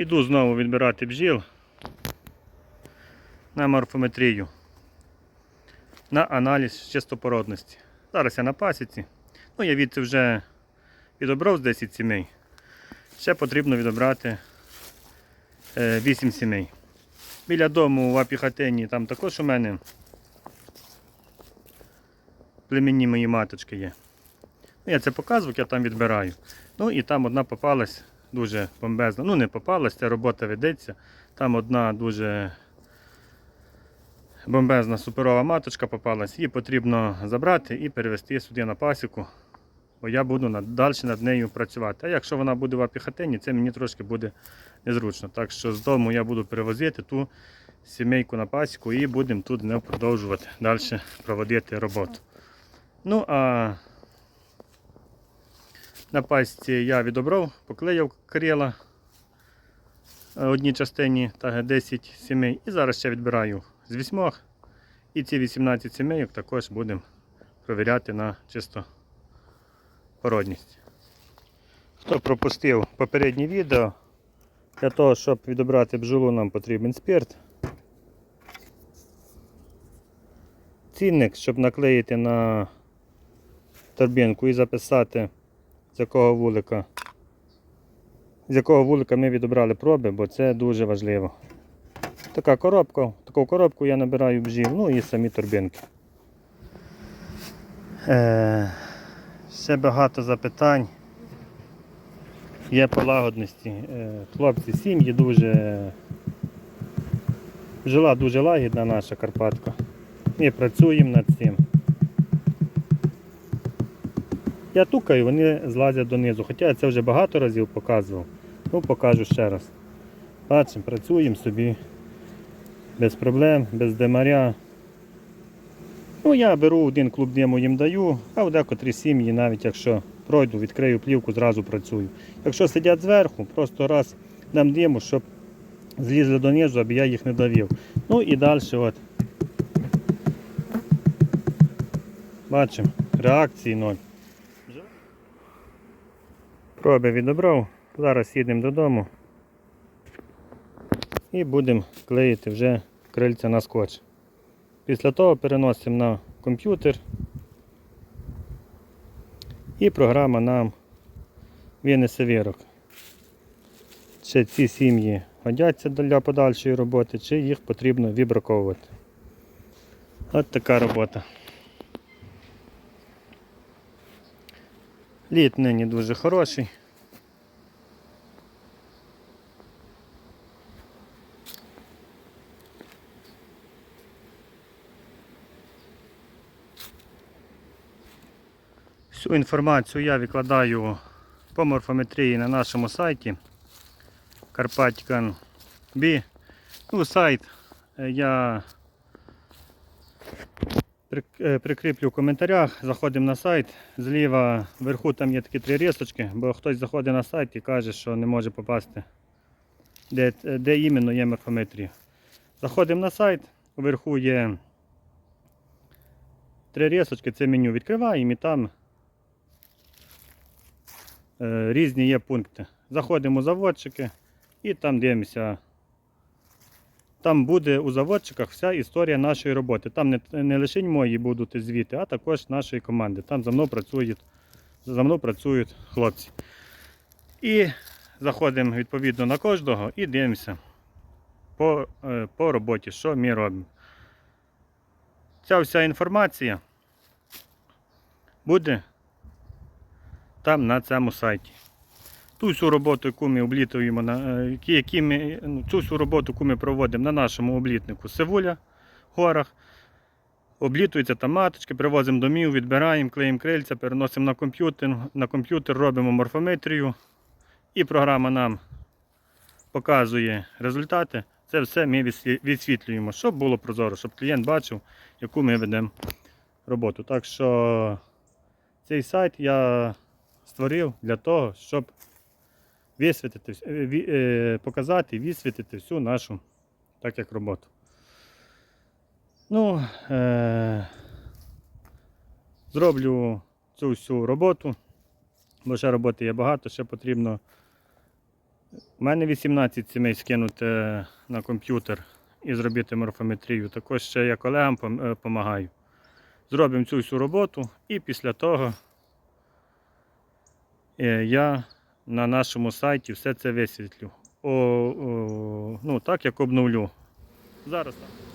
Іду знову відбирати бджіл на морфометрію, на аналіз чистопородності. Зараз я на пасіці. Ну, я від вже відобрав з 10 сімей. Ще потрібно відобрати е, 8 сімей. Біля дому в Апіхатині там також у мене племінні мої маточки є. Ну, Я це показував, я там відбираю. Ну і там одна попалась дуже бомбезна. Ну не попалась, ця робота ведеться. Там одна дуже бомбезна суперова маточка попалась. Її потрібно забрати і перевезти сюди на пасіку. Бо я буду далі над нею працювати. А якщо вона буде в апіхатині, це мені трошки буде незручно. Так що з дому я буду перевозити ту сімейку на пасіку і будемо тут не продовжувати далі проводити роботу. Ну а на пасіці я відобрав, поклеїв крила е, одній частині та 10 сімей. І зараз ще відбираю з вісьмох. І ці 18 сімейок також будемо провіряти на чисто породність. Хто пропустив попереднє відео, для того, щоб відобрати бджолу, нам потрібен спирт. Цінник, щоб наклеїти на торбинку і записати, з якого вулика, з якого вулика ми відобрали проби, бо це дуже важливо. Така коробка, таку коробку я набираю бджіл, ну і самі торбинки. Е, ще багато запитань. Є полагодності. Е, хлопці, сім'ї дуже. Жила дуже лагідна наша Карпатка. Ми працюємо над цим. Я тукаю, вони злазять донизу. Хоча я це вже багато разів показував. Ну, покажу ще раз. Бачимо, працюємо собі без проблем, без демаря. Ну, я беру один клуб диму їм даю, а в декотрі сім'ї, навіть якщо пройду, відкрию плівку, зразу працюю. Якщо сидять зверху, просто раз дам диму, щоб злізли донизу, аби я їх не давив. Ну і далі от. Бачимо, реакції ноль. Проби відобрав. Зараз їдемо додому і будемо клеїти вже крильця на скотч. Після того переносимо на комп'ютер і програма нам винесе вирок. Чи ці сім'ї годяться для подальшої роботи, чи їх потрібно вибраковувати. От така робота. Лід нині дуже хороший. Всю інформацію я викладаю по морфометрії на нашому сайті Carpathian B. Ну, сайт е, я прикріплю в коментарях. Заходимо на сайт. Зліва вверху там є такі три рисочки, бо хтось заходить на сайт і каже, що не може попасти, де, де іменно є морфометрія. Заходимо на сайт, вверху є три рисочки, це меню відкриваємо і там е, різні є пункти. Заходимо у заводчики і там дивимося. Там буде у заводчиках вся історія нашої роботи. Там не, не лише мої будуть звіти, а також нашої команди. Там за мною працюють, за мною працюють хлопці. І заходимо відповідно на кожного і дивимося по, е, по роботі, що ми робимо. Ця вся інформація буде там на цьому сайті. Ту всю роботу, яку ми облітуємо, е, які, ми, ну, цю всю роботу, яку ми проводимо на нашому облітнику Севуля в горах, облітуються там маточки, привозимо домів, відбираємо, клеїмо крильця, переносимо на комп'ютер, на комп'ютер, робимо морфометрію, і програма нам показує результати. Це все ми відсвітлюємо, щоб було прозоро, щоб клієнт бачив, яку ми ведемо роботу. Так що цей сайт я створив для того, щоб висвітити, е, е, показати висвітити всю нашу так як роботу. Ну, е- зроблю цю всю роботу, бо ще роботи є багато, ще потрібно У мене 18 сімей скинути на комп'ютер і зробити морфометрію. Також ще я колегам допомагаю. Зробимо цю всю роботу і після того я на нашому сайті все це висвітлю. О, о, ну, так як обновлю. Зараз так.